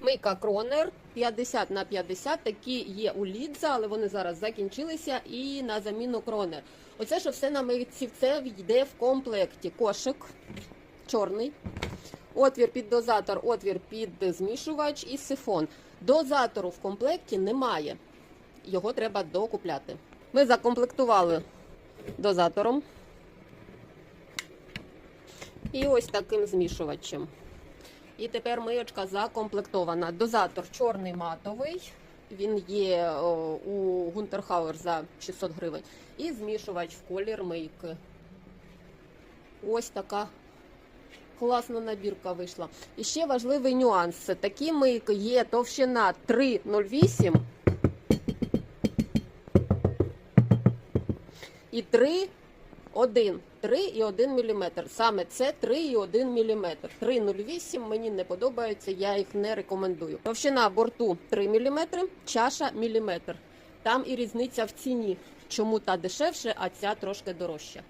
Мийка Кронер 50 на 50, такі є у Лідза, але вони зараз закінчилися і на заміну Кронер. Оце що все на мийці, це йде в комплекті. Кошик чорний, отвір під дозатор, отвір під змішувач і сифон. Дозатору в комплекті немає. Його треба докупляти. Ми закомплектували дозатором. І ось таким змішувачем. І тепер мийочка закомплектована. Дозатор чорний матовий. Він є у Гунтерхауер за 600 гривень. І змішувач в колір мийки. Ось така класна набірка вийшла. І ще важливий нюанс. Такі мийки є товщина 3,08 і 3 1, 3 і 1 мм. Саме це 3 і 1 мм. 3,08 мені не подобається, я їх не рекомендую. Товщина борту 3 мм, чаша міліметр. Там і різниця в ціні. Чому та дешевше, а ця трошки дорожча.